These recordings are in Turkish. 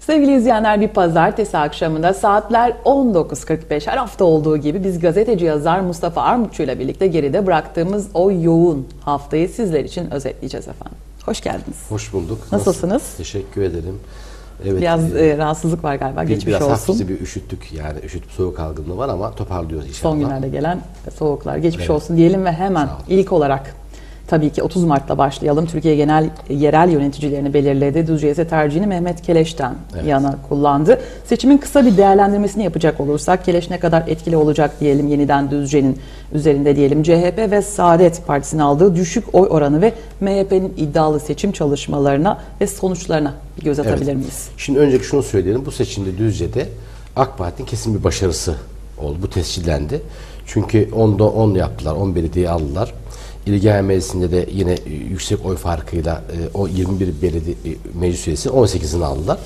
Sevgili izleyenler bir pazartesi akşamında saatler 19.45 her hafta olduğu gibi biz gazeteci yazar Mustafa Armutçu ile birlikte geride bıraktığımız o yoğun haftayı sizler için özetleyeceğiz efendim. Hoş geldiniz. Hoş bulduk. Nasılsınız? Nasıl- Teşekkür ederim. Evet. Biraz e, e, rahatsızlık var galiba. bir- Geçmiş biraz olsun. hafifçe bir üşüttük yani üşütüp soğuk algınlığı var ama toparlıyoruz inşallah. Son günlerde gelen soğuklar. Geçmiş Evet. olsun diyelim ve hemen ilk olarak tabii ki 30 Mart'ta başlayalım. Türkiye genel yerel yöneticilerini belirledi. Düzce ise tercihini Mehmet Keleş'ten Evet. yana kullandı. Seçimin kısa bir değerlendirmesini yapacak olursak Keleş ne kadar etkili olacak diyelim yeniden Düzce'nin üzerinde diyelim. CHP ve Saadet Partisi'nin aldığı düşük oy oranı ve MHP'nin iddialı seçim çalışmalarına ve sonuçlarına bir göz Evet. atabilir miyiz? Şimdi öncelikle şunu söyleyelim. Bu seçimde Düzce'de AK Parti'nin kesin bir başarısı oldu. Bu tescillendi. Çünkü 10'da 10 yaptılar. 10 belediye aldılar. İl Genel Meclisi'nde de yine e, yüksek oy farkıyla e, o 21 belediye e, meclis üyesi 18'ini aldılar.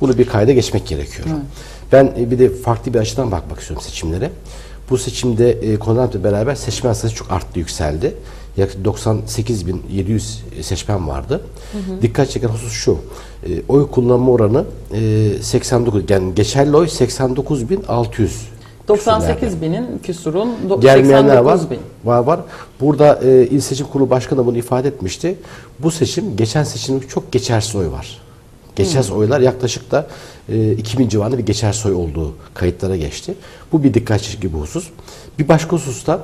Bunu bir kayda geçmek gerekiyor. Ben e, bir de farklı bir açıdan bakmak istiyorum seçimlere. Bu seçimde e, Konrent'le beraber seçmen sayısı çok arttı, yükseldi. Yaklaşık 98.700 seçmen vardı. Dikkat çeken husus şu. e, oy kullanma oranı e, 89 yani geçerli oy 89.600. 98 binin küsurun Gelmeyenler var. 89 bin. Var var. Burada e, İl Seçim Kurulu Başkanı da bunu ifade etmişti. Bu seçim geçen seçimde çok geçersiz oy var. Geçersiz oylar yaklaşık da e, 2000 civarında bir geçersiz oy olduğu kayıtlara geçti. Bu bir dikkat çekici bir husus. Bir başka hususta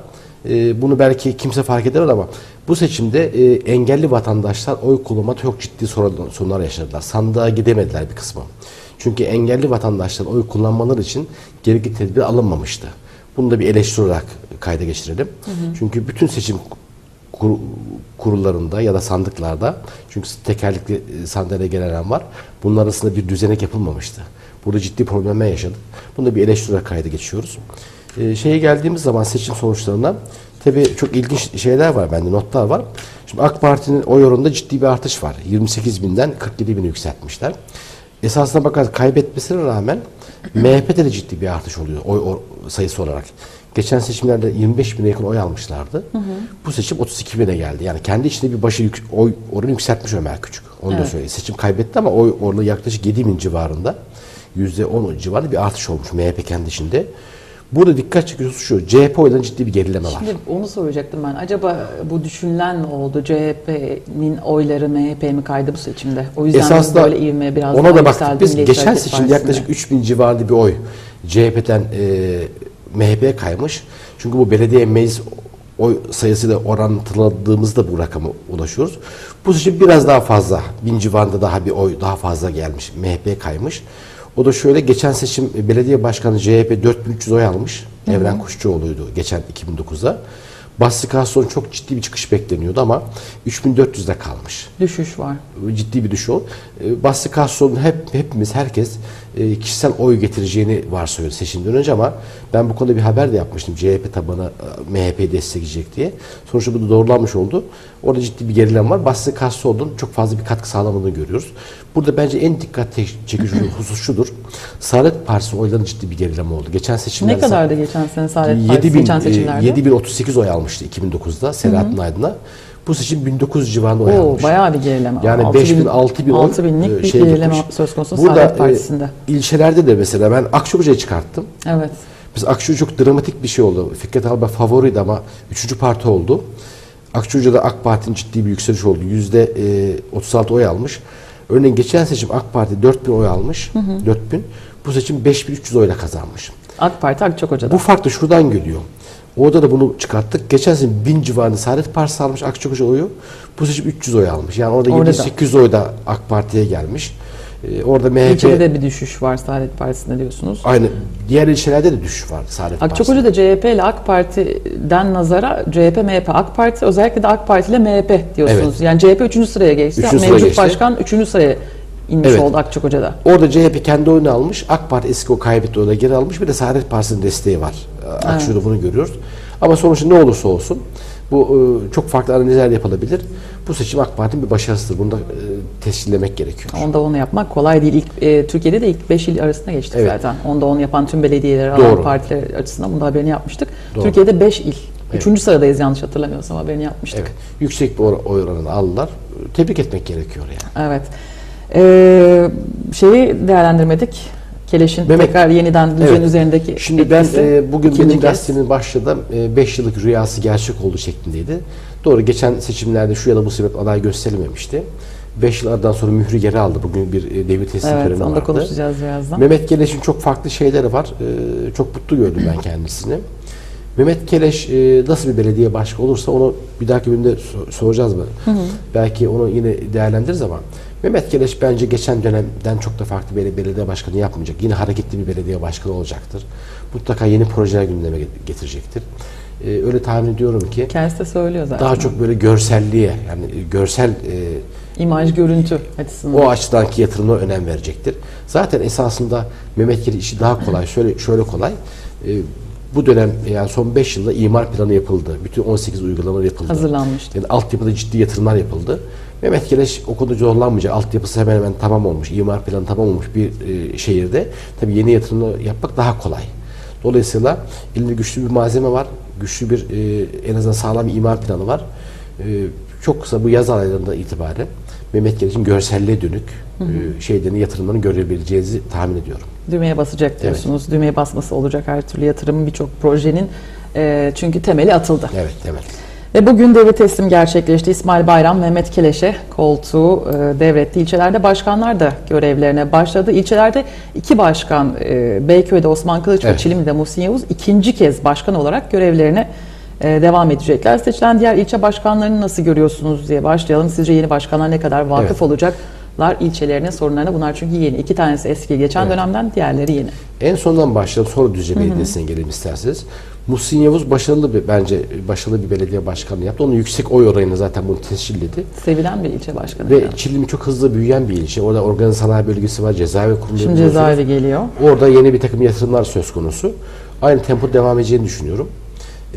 e, bunu belki kimse fark edemez ama bu seçimde e, engelli vatandaşlar oy kullanmada çok ciddi sorun- sorunlar yaşadılar. Sandığa gidemediler bir kısmı. Çünkü engelli vatandaşlar oy kullanmaları için gerekli tedbir alınmamıştı. Bunu da bir eleştiri olarak kayda geçirelim. Çünkü bütün seçim kur- kurullarında ya da sandıklarda çünkü tekerlekli e, sandalye gelen var. Bunlar arasında bir düzenek yapılmamıştı. Burada ciddi problemler yaşadık. Bunu da bir eleştiri olarak kayda geçiyoruz. Ee, şeye geldiğimiz zaman seçim sonuçlarına tabii çok ilginç şeyler var bende notlar var. Şimdi AK Parti'nin oy oranında ciddi bir artış var. 28 binden 47 bini yükseltmişler. Esasına bakarsak kaybetmesine rağmen MHP'de de ciddi bir artış oluyor oy or- sayısı olarak. Geçen seçimlerde 25 bine yakın oy almışlardı. Bu seçim 32 bine geldi. Yani kendi içinde bir başı yük- oy oranı yükseltmiş Ömer Küçük. Onu da söyleyeyim. Seçim kaybetti ama oy oranı yaklaşık 7 bin civarında. %10 civarında bir artış olmuş MHP kendi içinde. Burada dikkat çekiyorsa şu, CHP oylarında ciddi bir gerileme var. Şimdi onu soracaktım ben. Acaba bu düşünülen oldu? CHP'nin oyları MHP mi kaydı bu seçimde? O yüzden Esasında böyle ivme biraz ona da baktık biz. Geçen seçimde yaklaşık 3000 civarında bir oy CHP'den e, MHP'ye kaymış. Çünkü bu belediye meclis oy sayısıyla orantıladığımızda bu rakama ulaşıyoruz. Bu seçim biraz daha fazla. Bin civarında daha bir oy daha fazla gelmiş. MHP'ye kaymış. O da şöyle geçen seçim e, belediye başkanı CHP 4300 oy almış. Evren Kuşçuoğlu'ydu geçen 2009'da. Basri Kasson çok ciddi bir çıkış bekleniyordu ama 3400'de kalmış Düşüş var. ciddi bir düşüş o. E, Basri Karson'un hep hepimiz herkes e, kişisel oy getireceğini varsayıyor seçimden önce ama ben bu konuda bir haber de yapmıştım. CHP tabanı e, MHP'yi destekleyecek diye. Sonuçta bu da doğrulanmış oldu. Orada ciddi bir gerilem var. Basri Karson'un çok fazla bir katkı sağlamadığını görüyoruz. Burada bence en dikkat çekici husus şudur. Saadet Partisi oylarında ciddi bir gerileme oldu. Geçen seçimlerde Ne kadardı geçen sene Saadet Partisi 7000 geçen seçimlerde? 7038 oy almıştı 2009'da Selahattin Aydın'a. Bu seçim 1900 civarında oy Oo, almış. bayağı bir gerileme. Yani 6000 5000 6000 oy 6000'lik e, bir şey gerileme gitmiş. söz konusu Burada, Saadet e, Partisi'nde. ilçelerde de mesela ben Akçakoca'yı çıkarttım. Evet. Biz Akçakoca çok dramatik bir şey oldu. Fikret Alba favoriydi ama üçüncü parti oldu. Akçakoca'da AK Parti'nin ciddi bir yükseliş oldu. Yüzde e, 36 oy almış. Örneğin geçen seçim AK Parti 4000 oy almış. 4000. Bu seçim 5300 oyla kazanmış. AK Parti Akçakoca'da. Bu fark da şuradan geliyor. Orada da bunu çıkarttık. Geçen sene 1000 civarında Saadet Partisi almış Akçakoca oyu. Bu seçim 300 oy almış. Yani orada Orada da. 700-800 oy da AK Parti'ye gelmiş. Ee, orada MHP İlçede de bir düşüş var Saadet Partisi'nde diyorsunuz. aynı diğer ilçelerde de düşüş var Saadet Partisi'nde. Akçakoca'da CHP ile AK Parti'den nazara CHP, MHP, AK Parti özellikle de AK Parti ile MHP diyorsunuz. Evet. Yani CHP 3. sıraya geçti. Üçüncü Mevcut geçti. başkan 3. sıraya inmiş Evet. oldu Akçakoca'da. Orada CHP kendi oyunu almış. AK Parti eski o kaybetti oyunu geri almış. Bir de Saadet Partisi'nin desteği var. Ee, Akçakoca'da bunu görüyoruz. Ama sonuçta ne olursa olsun bu e, çok farklı analizler yapılabilir. Bu seçim AK Parti'nin bir başarısıdır. Bunu da e, tescillemek gerekiyor. Onda onu yapmak kolay değil. İlk, e, Türkiye'de de ilk 5 il arasında geçtik Evet. zaten. Onda onu yapan tüm belediyeler alan partiler açısından bunun da haberini yapmıştık. Doğru. Türkiye'de 5 il. Evet. 3. sıradayız yanlış hatırlamıyorsam haberini yapmıştık. Evet. Yüksek bir oy oranını aldılar. Tebrik etmek gerekiyor yani. Evet. Ee, şeyi değerlendirmedik. Keleş'in Mehmet- tekrar yeniden düzen Evet. üzerindeki Şimdi ben e, bugün benim kez. gazetemin başlığında 5 yıllık rüyası gerçek oldu şeklindeydi. Doğru geçen seçimlerde şu ya da bu sebep aday gösterilmemişti. 5 yıl aradan sonra mührü geri aldı. Bugün bir e, devlet teslim Evet, töreni vardı. konuşacağız birazdan. Mehmet Keleş'in çok farklı şeyleri var. Ee, çok mutlu gördüm ben kendisini. Mehmet Keleş e, nasıl bir belediye başkanı olursa onu bir dahaki bölümde so- soracağız mı? Belki onu yine değerlendiririz ama Mehmet Keleş bence geçen dönemden çok da farklı bir belediye başkanı yapmayacak. Yine hareketli bir belediye başkanı olacaktır. Mutlaka yeni projeler gündeme get- getirecektir. Ee, öyle tahmin ediyorum ki Kendisi de söylüyor zaten. daha çok böyle görselliğe yani görsel e, imaj görüntü açısından. o açıdanki yatırımına önem verecektir. Zaten esasında Mehmet Kere işi daha kolay. Şöyle şöyle kolay. Ee, bu dönem yani son 5 yılda imar planı yapıldı. Bütün 18 uygulamalar yapıldı. Hazırlanmıştı. Yani altyapıda ciddi yatırımlar yapıldı. Mehmet Keleş o konuda zorlanmayacak. Altyapısı hemen hemen tamam olmuş. imar planı tamam olmuş bir e, şehirde. Tabii yeni yatırımlar yapmak daha kolay. Dolayısıyla elinde güçlü bir malzeme var. Güçlü bir e, en azından sağlam bir imar planı var. E, çok kısa bu yaz aylarında itibaren Mehmet Keleş'in görselliğe dönük e, şeylerini yatırımlarını görebileceğinizi tahmin ediyorum. Düğmeye basacak diyorsunuz. Düğmeye basması olacak her türlü yatırımın birçok projenin. e, çünkü temeli atıldı. Evet, evet. Ve bugün devre teslim gerçekleşti. İsmail Bayram, Mehmet Keleş'e koltuğu e, devretti. İlçelerde başkanlar da görevlerine başladı. İlçelerde iki başkan, e, Beyköy'de Osman Kılıç ve Evet. Çilimli'de Muhsin Yavuz ikinci kez başkan olarak görevlerine e, devam edecekler. Seçilen diğer ilçe başkanlarını nasıl görüyorsunuz diye başlayalım. Sizce yeni başkanlar ne kadar vakıf Evet. olacaklar ilçelerine, sorunlarına? Bunlar çünkü yeni. İki tanesi eski geçen Evet. dönemden, diğerleri yeni. En sondan başlayalım sonra Düzce Belediyesi'ne gelelim isterseniz. Muhsin Yavuz başarılı bir bence başarılı bir belediye başkanlığı yaptı. Onun yüksek oy oranıyla zaten bunu tescilledi. Sevilen bir ilçe başkanı. Ve yani. Çilim çok hızlı büyüyen bir ilçe. Orada organize sanayi bölgesi var, cezaevi kurumları Şimdi cezaevi geliyor. Orada yeni bir takım yatırımlar söz konusu. Aynı tempo devam edeceğini düşünüyorum.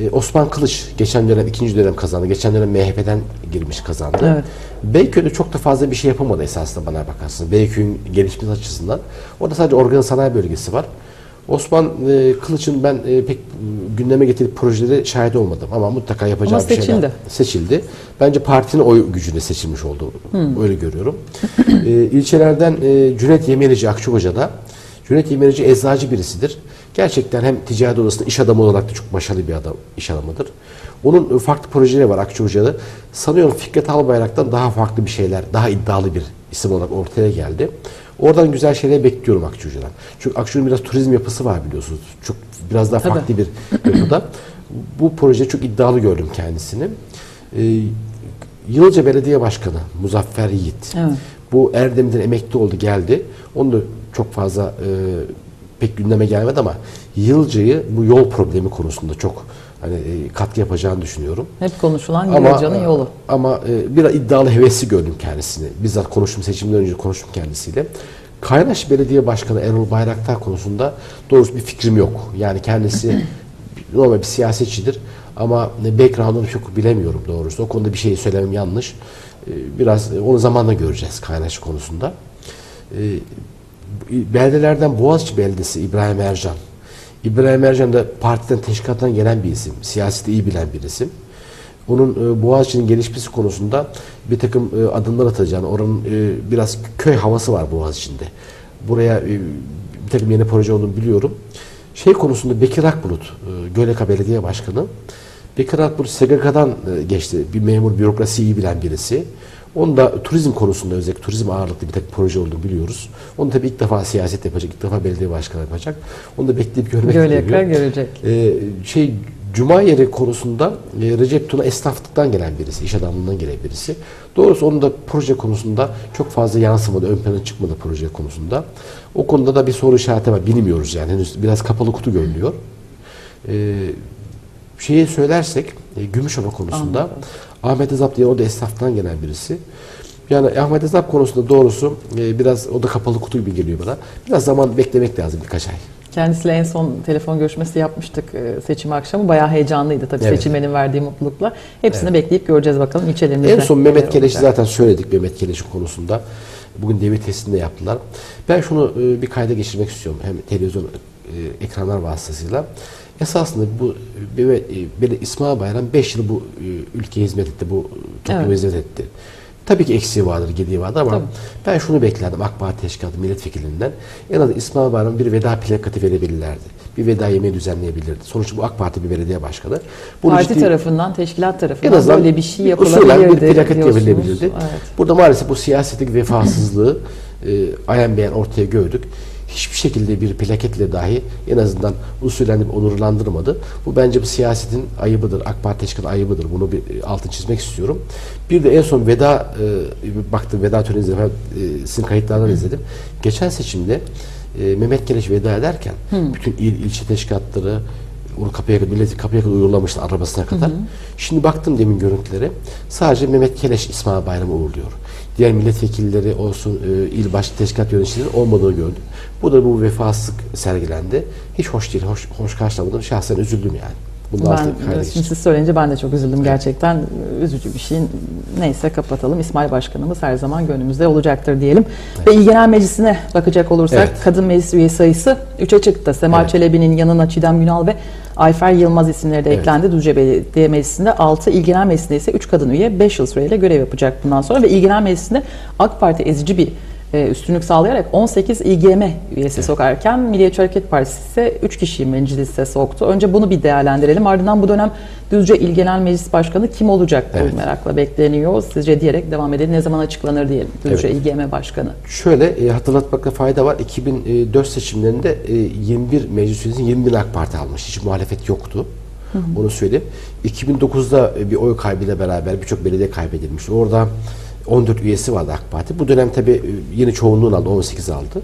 Ee, Osman Kılıç geçen dönem ikinci dönem kazandı. Geçen dönem MHP'den girmiş kazandı. Evet. Beyköy'de çok da fazla bir şey yapamadı esasında bana bakarsınız. Beyköy'ün gelişmesi açısından. Orada sadece organize sanayi bölgesi var. Osman e, Kılıç'ın ben e, pek gündeme getirip projeleri şahit olmadım ama mutlaka yapacağı Ama bir şeyler seçildi. seçildi. Bence partinin oy gücüne seçilmiş oldu. Öyle görüyorum. e, ilçelerden e, Cüneyt Yemenici Akçakoca'da. Cüneyt Yemenici eczacı birisidir. Gerçekten hem ticaret odasında iş adamı olarak da çok başarılı bir adam, iş adamıdır. Onun e, farklı projeleri var Akçakoca'da. Sanıyorum Fikret Albayrak'tan daha farklı bir şeyler, daha iddialı bir isim olarak ortaya geldi. Oradan güzel şeyler bekliyorum Akçakoca'dan. Çünkü Akçakoca'nın biraz turizm yapısı var biliyorsunuz. Çok biraz daha Tabii. farklı bir yapıda. Bu proje çok iddialı gördüm kendisini. Ee, Yılca Belediye Başkanı Muzaffer Yiğit. Evet. Bu Erdem'den emekli oldu geldi. Onu da çok fazla e, pek gündeme gelmedi ama Yılca'yı bu yol problemi konusunda çok hani e, katkı yapacağını düşünüyorum. Hep konuşulan Yılca'nın yolu. Ama e, biraz iddialı hevesi gördüm kendisini. Bizzat konuştum seçimden önce konuştum kendisiyle. Kaynaş Belediye Başkanı Erol Bayraktar konusunda doğrusu bir fikrim yok. Yani kendisi normal bir siyasetçidir ama ne background'unu çok bilemiyorum doğrusu. O konuda bir şey söylemem yanlış. E, Biraz e, onu zamanla göreceğiz Kaynaş konusunda. Beldelerden Boğaziçi Belediyesi İbrahim Ercan. İbrahim Ercan da partiden teşkilattan gelen bir isim. Siyaseti iyi bilen bir isim. Onun e, Boğaziçi'nin gelişmesi konusunda bir takım e, adımlar atacağını, oranın e, biraz köy havası var Boğaziçi'nde. Buraya e, bir takım yeni proje olduğunu biliyorum. Şey konusunda Bekir Akbulut, e, Göleka Belediye Başkanı. Bekir Akbulut SGK'dan e, geçti. Bir memur, bürokrasiyi iyi bilen birisi. Onun da turizm konusunda özellikle turizm ağırlıklı bir tek proje olduğunu biliyoruz. Onu tabii ilk defa siyaset yapacak, ilk defa belediye başkanı yapacak. Onu da bekleyip görmek gerekiyor. görecek. Ee, şey Cuma yeri konusunda e, Recep Tuna esnaflıktan gelen birisi, iş adamlığından gelen birisi. Doğrusu onun da proje konusunda çok fazla yansımadı, ön plana çıkmadı proje konusunda. O konuda da bir soru işareti var, bilmiyoruz yani henüz biraz kapalı kutu görünüyor. Ee, şeyi söylersek, e, Gümüşova konusunda Anladım. Ahmet Ezap diye o da esnaftan gelen birisi. Yani Ahmet Ezap konusunda doğrusu e, biraz o da kapalı kutu gibi geliyor bana. Biraz zaman beklemek lazım birkaç ay. Kendisiyle en son telefon görüşmesi yapmıştık e, seçim akşamı. Bayağı heyecanlıydı tabii Evet. seçilmenin verdiği mutlulukla. Hepsini bekleyip göreceğiz bakalım ilçelerimizde. En son Mehmet neler Keleş'i zaten söyledik Mehmet Keleş'in konusunda. Bugün devlet testinde yaptılar. Ben şunu e, bir kayda geçirmek istiyorum. Hem televizyon e, ekranlar vasıtasıyla. Esasında bu e, böyle İsmail Bayram 5 yıl bu e, ülkeye hizmet etti, bu topluma Evet. hizmet etti. Tabii ki eksiği vardır, gediği vardır ama Tabii. ben şunu beklerdim AK Parti Teşkilatı milletvekilinden. En azından İsmail Bayram'a bir veda plakati verebilirlerdi. Bir veda yemeği düzenleyebilirdi. Sonuçta bu AK Parti bir belediye başkanı. Bunu Parti ciddi- tarafından, teşkilat en tarafından azından böyle bir şey yapılabilirdi. bir plaket diyorsunuz. verilebilirdi. Evet. Burada maalesef bu siyasetteki vefasızlığı e, ayan beyan ortaya gördük. Hiçbir şekilde bir plaketle dahi en azından usulen bir onurlandırmadı. Bu bence bu siyasetin ayıbıdır. AK Parti Teşkilatı ayıbıdır. Bunu bir e, altını çizmek istiyorum. Bir de en son veda e, baktım veda töreni izledim. E, sizin kayıtlardan izledim. Geçen seçimde e, Mehmet Geleş veda ederken bütün il, ilçe teşkilatları onu kapıya kadar, milleti kapıya kadar uğurlamıştı arabasına kadar. Şimdi baktım demin görüntülere. Sadece Mehmet Keleş İsmail Bayram'ı uğurluyor. Diğer milletvekilleri olsun, e, il baş teşkilat yöneticileri olmadığını gördüm. Bu da bu vefasızlık sergilendi. Hiç hoş değil, hoş, hoş karşılamadım. Şahsen üzüldüm yani. Altı Ben şimdi siz söyleyince ben de çok üzüldüm gerçekten. Üzücü bir şey. Neyse kapatalım. İsmail Başkanımız her zaman gönlümüzde olacaktır diyelim. Ve İl Genel Meclisi'ne bakacak olursak Evet. kadın meclis üye sayısı 3'e çıktı. Sema Evet. Çelebi'nin yanına Çiğdem Günal ve Ayfer Yılmaz isimleri de Evet. eklendi. Düzce Belediye Meclisi'nde 6, İl Genel Meclisi'nde ise 3 kadın üye 5 yıl süreyle görev yapacak bundan sonra. Ve İl Genel Meclisi'nde AK Parti ezici bir üstünlük sağlayarak 18 İGM üyesi sokarken Milliyetçi Hareket Partisi ise 3 kişiyi meclise soktu. Önce bunu bir değerlendirelim. Ardından bu dönem Düzce İl Genel Meclis Başkanı kim olacak? Bu Evet. merakla bekleniyor. Sizce diyerek devam edelim. Ne zaman açıklanır diyelim Düzce İGM Başkanı. Şöyle e, hatırlatmakta fayda var. 2004 seçimlerinde e, 21 meclis üyesini 21 AK Parti almış. Hiç muhalefet yoktu. Onu söyleyeyim. 2009'da bir oy kaybıyla beraber birçok belediye kaybedilmiş. Orada 14 üyesi vardı AK Parti. Bu dönem tabii e, yeni çoğunluğunu aldı. 18 aldı.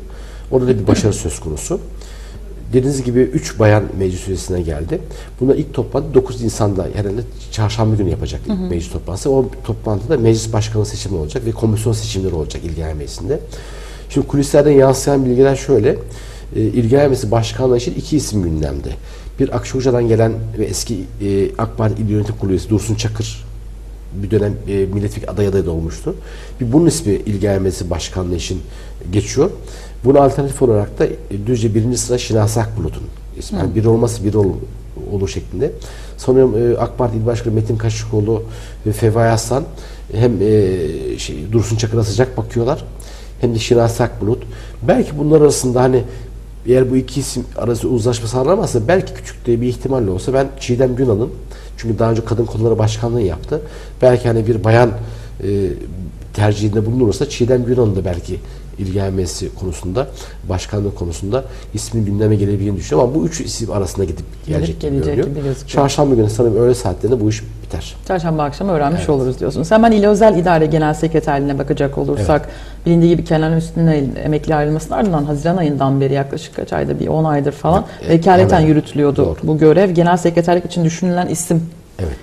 Orada da bir başarı söz konusu. Dediğiniz gibi 3 bayan meclis üyesine geldi. Buna ilk toplantı 9 Nisan'da herhalde çarşamba günü yapacak ilk meclis toplantısı. O toplantıda meclis başkanı seçimi olacak ve komisyon seçimleri olacak İl Genel Meclisi'nde. Şimdi kulislerden yansıyan bilgiler şöyle. E, İl Genel Meclisi Başkanlığı için iki isim gündemde. Bir Akçakoca'dan gelen ve eski e, AK Parti İl Yönetim Kurulu üyesi Dursun Çakır bir dönem e, milletvekili aday adayı da olmuştu. Bir bunun ismi İl Genel Meclisi Başkanlığı için geçiyor. Buna alternatif olarak da e, Düzce birinci sıra Şinasi Akbulut'un ismi. Yani biri olması biri ol, olur şeklinde. Sanıyorum e, AK Parti İl Başkanı Metin Kaşıkoğlu ve Fevai Aslan hem e, şey, Dursun Çakır'a sıcak bakıyorlar hem de Şinasi Akbulut. Belki bunlar arasında hani eğer bu iki isim arası uzlaşma sağlanamazsa belki küçük de bir ihtimalle olsa ben Çiğdem Günal'ın çünkü daha önce kadın kolları başkanlığı yaptı. Belki hani bir bayan e, tercihinde bulunursa Çiğdem Günal'ın da belki ilgilenmesi konusunda, başkanlık konusunda ismin gündeme gelebileceğini düşünüyorum. Ama bu üç isim arasında gidip gelecek gibi gelecek görünüyor. gibi gözüküyor. Çarşamba günü sanırım öğle saatlerinde bu iş biter. Çarşamba akşamı öğrenmiş oluruz diyorsunuz. Hemen İl Özel İdare Genel Sekreterliğine bakacak olursak bilindiği gibi Kenan Üstün'ün emekli ayrılmasının ardından Haziran ayından beri yaklaşık kaç aydır bir 10 aydır falan Evet, vekaleten hemen. yürütülüyordu Doğru. bu görev. Genel sekreterlik için düşünülen isim Evet.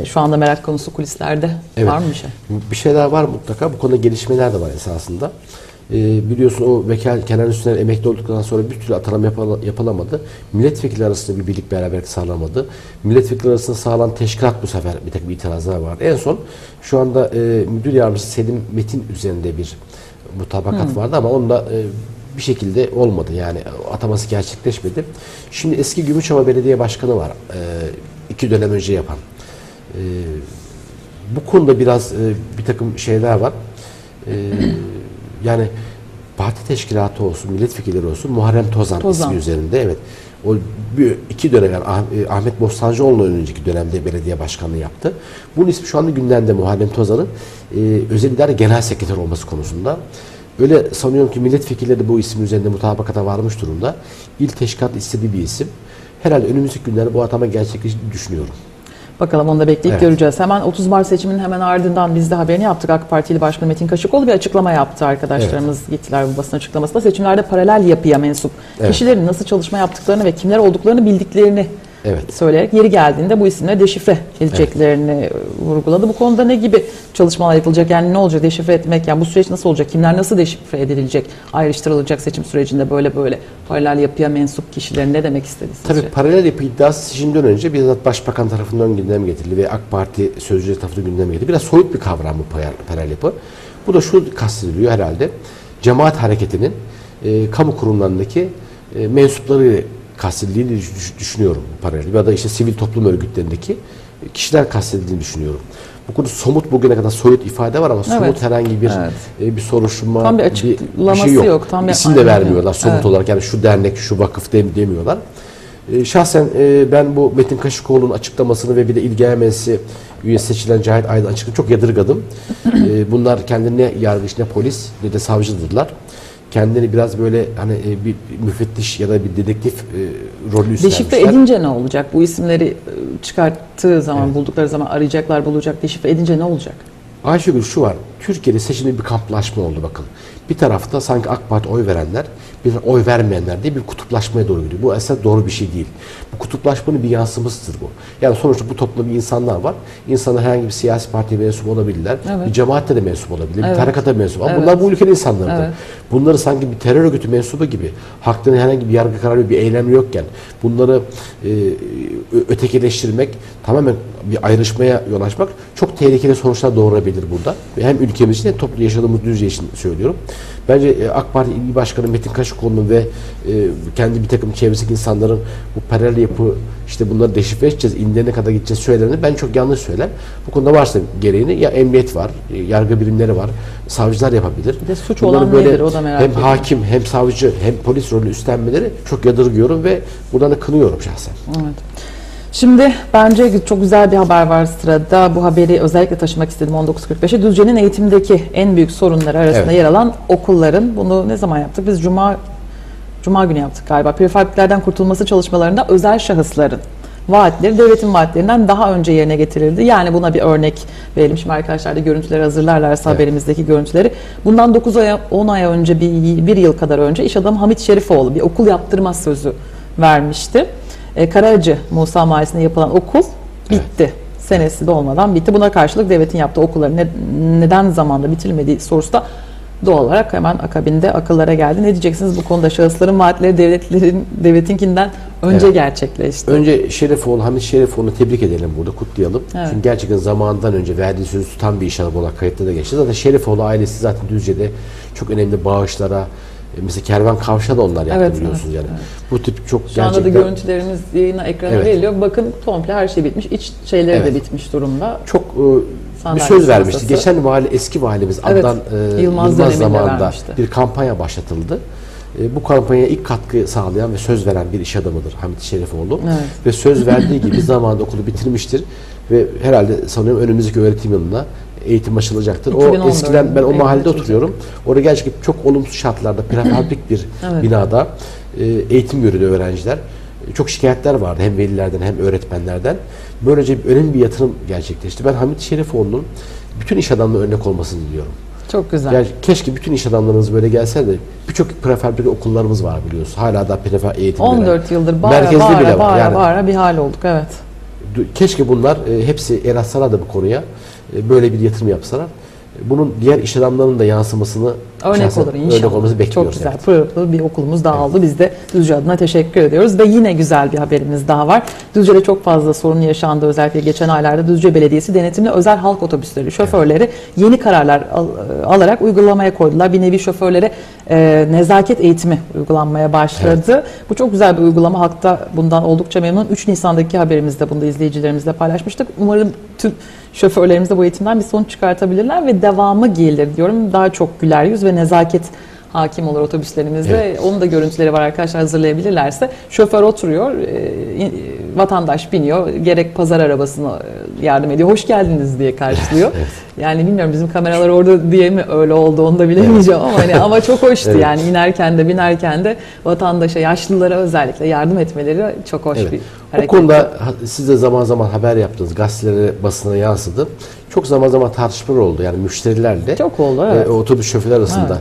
e, şu anda merak konusu kulislerde. Evet. Var mı bir şey? Bir şeyler var mutlaka. Bu konuda gelişmeler de var esasında. Ee, biliyorsun o vekal Kenan Üstüner emekli olduktan sonra bir türlü atanama yapala- yapılamadı. Milletvekili arasında bir birlik beraberlik sağlamadı. Milletvekili arasında sağlanan teşkilat bu sefer bir takım itirazlar vardı. En son şu anda e, müdür yardımcısı Selim Metin üzerinde bir mutabakat vardı ama onunla e, bir şekilde olmadı. Yani ataması gerçekleşmedi. Şimdi eski Gümüşhova Belediye Başkanı var. E, iki dönem önce yapan. E, bu konuda biraz e, bir takım şeyler var. E, yani parti teşkilatı olsun, milletvekilleri olsun Muharrem Tozan, Tozan. ismi üzerinde evet. O bir, iki dönem yani Ah- e, Ahmet Bostancıoğlu'nun önceki dönemde belediye başkanlığı yaptı. Bunun ismi şu anda gündemde Muharrem Tozan'ın e, özel idare genel sekreter olması konusunda. Öyle sanıyorum ki milletvekilleri de bu isim üzerinde mutabakata varmış durumda. İl teşkilat istediği bir isim. Herhalde önümüzdeki günlerde bu atama gerçekleştiğini düşünüyorum. Bakalım onu da bekleyip Evet. göreceğiz. Hemen 30 Mart seçiminin hemen ardından biz de haberini yaptık. AK Partili Başkanı Metin Kaşıkoğlu bir açıklama yaptı arkadaşlarımız. Gittiler bu basın açıklamasında. Seçimlerde paralel yapıya mensup Evet. kişilerin nasıl çalışma yaptıklarını ve kimler olduklarını bildiklerini Evet. söyleyerek yeri geldiğinde bu isimleri deşifre edeceklerini e, vurguladı. Bu konuda ne gibi çalışmalar yapılacak? Yani ne olacak deşifre etmek? Yani bu süreç nasıl olacak? Kimler nasıl deşifre edilecek? Ayrıştırılacak seçim sürecinde böyle böyle paralel yapıya mensup kişilerin ne demek istedi sizce? Tabii paralel yapı iddiası seçimden önce bizzat Başbakan tarafından gündeme getirildi ve AK Parti sözcüleri tarafından gündeme getirildi. Biraz soyut bir kavram bu par- paralel yapı. Bu da şu kastediliyor herhalde. Cemaat hareketinin e, kamu kurumlarındaki e, mensupları kastedildiğini düş- düş- düşünüyorum paralel. Ya da işte sivil toplum örgütlerindeki kişiler kastedildiğini düşünüyorum. Bu konuda somut bugüne kadar soyut ifade var ama somut Evet. herhangi bir Evet. e, bir soruşturma, Tam bir bir, açıklaması şey yok. yok, tam bir- İsim de vermiyorlar somut Evet. olarak. Yani şu dernek, şu vakıf dem- demiyorlar. E, şahsen e, ben bu Metin Kaşıkoğlu'nun açıklamasını ve bir de ilgilenmesi üye seçilen Cahit Aydın açıklamasını çok yadırgadım. E, bunlar kendine yargıç ne polis ne de savcıdırlar. Kendileri biraz böyle hani e, bir müfettiş ya da bir dedektif e, rolü üstlenmişler. Deşifre edince ne olacak? Bu isimleri e, çıkarttığı zaman, buldukları zaman arayacaklar, bulacak. Deşifre edince ne olacak? Ayşegül şu var. Türkiye'de seçimde bir kamplaşma oldu bakın. Bir tarafta sanki AK Parti oy verenler, bir oy vermeyenler diye bir kutuplaşmaya doğru gidiyor. Bu esas doğru bir şey değil. Bu kutuplaşmanın bir yansımasıdır bu. Yani sonuçta bu toplumda bir insanlar var. İnsanlar herhangi bir siyasi partiye mensup olabilirler. Evet. Bir cemaatte de mensup olabilir. Evet. Bir tarikata mensup. Ama Evet. bunlar bu ülkenin insanlarıdır. Evet. Bunları sanki bir terör örgütü mensubu gibi haklarında herhangi bir yargı kararı, bir eylem yokken bunları e, ötekileştirmek, tamamen bir ayrışmaya yol açmak çok tehlikeli sonuçlar doğurabilir burada. Hem ülkemiz için toplu yaşadığımız düzce için söylüyorum. Bence e, AK Parti İl Başkanı Metin Kaşıkoğlu'nun ve e, kendi bir takım çevresindeki insanların bu paralel yapı işte bunları deşifre edeceğiz, inlerine kadar gideceğiz söylemlerini ben çok yanlış söyler. Bu konuda varsa gereğini ya emniyet var, e, yargı birimleri var, savcılar yapabilir. Bir de suç Bunları olan böyle nedir o da merak hem ediyorum. hakim hem savcı hem polis rolü üstlenmeleri çok yadırgıyorum ve buradan da kınıyorum şahsen. Evet. Şimdi bence çok güzel bir haber var sırada. Bu haberi özellikle taşımak istedim 19.45'e. Düzce'nin eğitimdeki en büyük sorunları arasında Evet. yer alan okulların. Bunu ne zaman yaptık? Biz Cuma Cuma günü yaptık galiba. Prefabriklerden kurtulması çalışmalarında özel şahısların vaatleri devletin vaatlerinden daha önce yerine getirildi. Yani buna bir örnek verelim. Şimdi arkadaşlar da görüntüleri hazırlarlarsa Evet. haberimizdeki görüntüleri. Bundan 9 ay 10 ay önce bir, bir yıl kadar önce iş adamı Hamit Şerifoğlu bir okul yaptırmaz sözü vermişti. E, Karaacı Musa Mahallesi'nde yapılan okul bitti. Senesi de olmadan bitti. Buna karşılık devletin yaptığı okulların ne- neden zamanda bitirilmediği sorusu da doğal olarak hemen akabinde akıllara geldi. Ne diyeceksiniz bu konuda? Şahısların vaatleri devletlerin devletinkinden önce Evet. gerçekleşti. Önce Şerifoğlu, Hamit Şerifoğlu'nu tebrik edelim burada, kutlayalım. Evet. Çünkü gerçekten zamanından önce verdiği sözü tutan bir iş adamı olarak kayıtta da geçti. Zaten Şerifoğlu ailesi zaten Düzce'de çok önemli bağışlara, mesela Kervan Kavşa da onlar yaptı Evet, biliyorsunuz yani. Bu tip çok Şu anda da gerçekten görüntülerimiz yayına ekrana Evet. veriliyor. Bakın komple her şey bitmiş. İç şeyleri Evet. de bitmiş durumda. çok e, bir söz vermişti. masası. Geçen vali, eski valimiz Evet, Adnan e, Yılmaz Yılmaz, zamanında vermişti. bir kampanya başlatıldı. E, bu kampanyaya ilk katkı sağlayan ve söz veren bir iş adamıdır Hamit Şerifoğlu. Evet. Ve söz verdiği gibi zamanında okulu bitirmiştir ve herhalde sanıyorum önümüzdeki öğretim yılında eğitim açılacaktır. 2014 O eskiden ben o mahallede oturuyorum. Orada gerçekten çok olumsuz şartlarda prefabrik bir Evet. binada e, eğitim görüyordu öğrenciler. E, Çok şikayetler vardı hem velilerden hem öğretmenlerden. Böylece önemli bir yatırım gerçekleşti. Ben Hamit Şerifoğlu'nun bütün iş adamlarına örnek olmasını diliyorum. Çok güzel. Yani keşke bütün iş adamlarımız böyle gelse de birçok prefabrik okullarımız var biliyorsun. Hala da prefabrik eğitim veren. 14 yıldır bağıra Merkezde bağıra bile var. bağıra, Yani bağıra bir hal olduk. Evet. keşke bunlar e, hepsi el da bu konuya böyle bir yatırım yapsalar. E, Bunun diğer iş adamlarının da yansımasını Örnek şahsen olur inşallah. Örnek olması bekliyoruz. Çok güzel. evet. Pırıl pırıl bir okulumuz daha oldu. Biz de Düzce adına teşekkür ediyoruz. Ve yine güzel bir haberimiz daha var. Düzce'de çok fazla sorun yaşandı. Özellikle geçen aylarda Düzce Belediyesi denetimli özel halk otobüsleri şoförleri yeni kararlar al- e, alarak uygulamaya koydular. Bir nevi şoförlere e, nezaket eğitimi uygulanmaya başladı. Bu çok güzel bir uygulama. Halkta bundan oldukça memnun. 3 Nisan'daki haberimizde bunu da izleyicilerimizle paylaşmıştık. Umarım tüm şoförlerimiz de bu eğitimden bir sonuç çıkartabilirler ve devamı gelir diyorum. Daha çok güler yüz ve nezaket hakim olur otobüslerimizde. Onun da görüntüleri var arkadaşlar hazırlayabilirlerse. Şoför oturuyor, e, vatandaş biniyor. Gerek pazar arabasına e, yardım ediyor. Hoş geldiniz diye karşılıyor. Yani bilmiyorum bizim kameralar orada diye mi öyle oldu onu da bilemeyeceğim ama hani ama çok hoştu Evet. yani inerken de binerken de vatandaşa, yaşlılara özellikle yardım etmeleri çok hoş Evet. bir O hareket. konuda ha- siz de zaman zaman haber yaptınız. Gazetelere, basına yansıdı. Çok zaman zaman tartışmalar oldu. Yani müşterilerle Çok oldu, evet. e, otobüs şoförler arasında.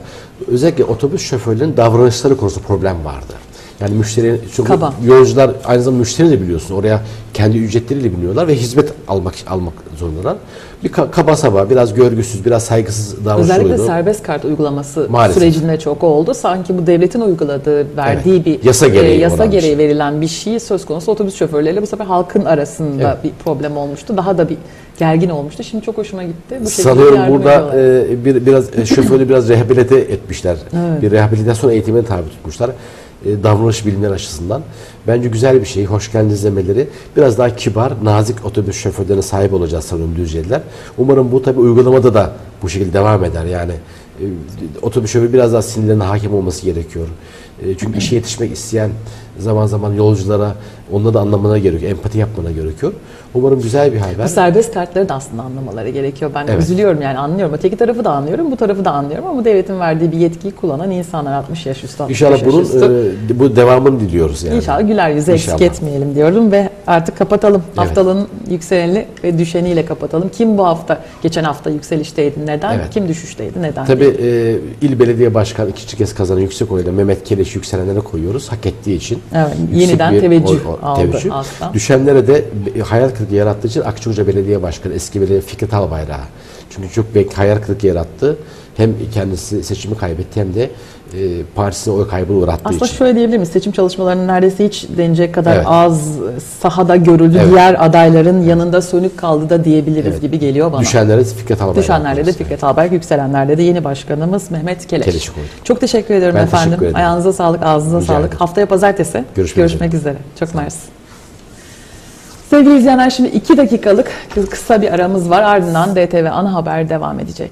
Özellikle otobüs şoförlerinin davranışları konusunda problem vardı. Yani müşteri, çünkü Kaba. yolcular aynı zamanda müşteri de biliyorsun. Oraya kendi ücretleriyle biniyorlar ve hizmet almak almak zorundalar. Bir ka- kaba saba, biraz görgüsüz, biraz saygısız davranış Özellikle oluyordu. serbest kart uygulaması Maalesef. sürecinde çok oldu. Sanki bu devletin uyguladığı, verdiği Evet. bir Yasa gereği yasa olan bir gereği şey. verilen bir şey söz konusu otobüs şoförleriyle bu sefer halkın arasında bir problem olmuştu. Daha da bir gergin olmuştu. Şimdi çok hoşuma gitti. Bu şekilde Sanıyorum yardım burada ediyorlar. e, bir biraz e, şoförü biraz rehabilite etmişler. Bir rehabilitasyon eğitimine tabi tutmuşlar. E, davranış bilimleri açısından. Bence güzel bir şey. Hoş geldiniz demeleri. Biraz daha kibar, nazik otobüs şoförlerine sahip olacağız sanırım Düzceliler. Umarım bu tabi uygulamada da bu şekilde devam eder. Yani e, otobüs şoförü biraz daha sinirlerine hakim olması gerekiyor. E, çünkü işe yetişmek isteyen zaman zaman yolculara onları da anlamına gerekiyor. Empati yapmana gerekiyor. Umarım güzel bir haber. Bu serbest kartları da aslında anlamaları gerekiyor. Ben Evet. üzülüyorum yani anlıyorum. Öteki tarafı da anlıyorum, bu tarafı da anlıyorum ama bu devletin verdiği bir yetkiyi kullanan insanlar 60 yaş üstü, 65 İnşallah yaş bunun üstü. e, bu devamını diliyoruz yani. İnşallah güler yüzü eksik İnşallah. etmeyelim diyorum ve artık kapatalım. Evet. Haftalığın yükseleni ve düşeniyle kapatalım. Kim bu hafta, geçen hafta yükselişteydi, neden? Evet. Kim düşüşteydi, neden? Tabii e, il belediye başkanı ikinci kez kazanan yüksek oyla Mehmet Keleş yükselenlere koyuyoruz hak ettiği için. Evet, Yüksek yeniden bir teveccüh oy- aldı teveccüh. Düşenlere de hayal kırıklığı yarattığı için Akçakoca Belediye Başkanı eski belediye Fikret Albayrak'a. Çünkü çok büyük hayal kırıklığı yarattı. Hem kendisi seçimi kaybetti hem de e, partisine oy kaybına uğrattığı Aslında için. şöyle diyebilir miyiz? Seçim çalışmalarının neredeyse hiç denecek kadar Evet. az sahada görüldü. Evet. Diğer adayların yanında sönük kaldı da diyebiliriz Evet. gibi geliyor bana. Düşenlere Fikret Albayrak. Düşenlerde de. Fikret Albayrak, yükselenlerde de yeni başkanımız Mehmet Keleş. Keleş'i koyduk. Çok teşekkür ediyorum Ben efendim. teşekkür ederim. Ayağınıza sağlık, ağzınıza Rica sağlık. ederim. Haftaya pazartesi Görüşmek üzere. Çok mersi. Sevgili izleyenler şimdi iki dakikalık kısa bir aramız var. Ardından DTV Ana Haber devam edecek.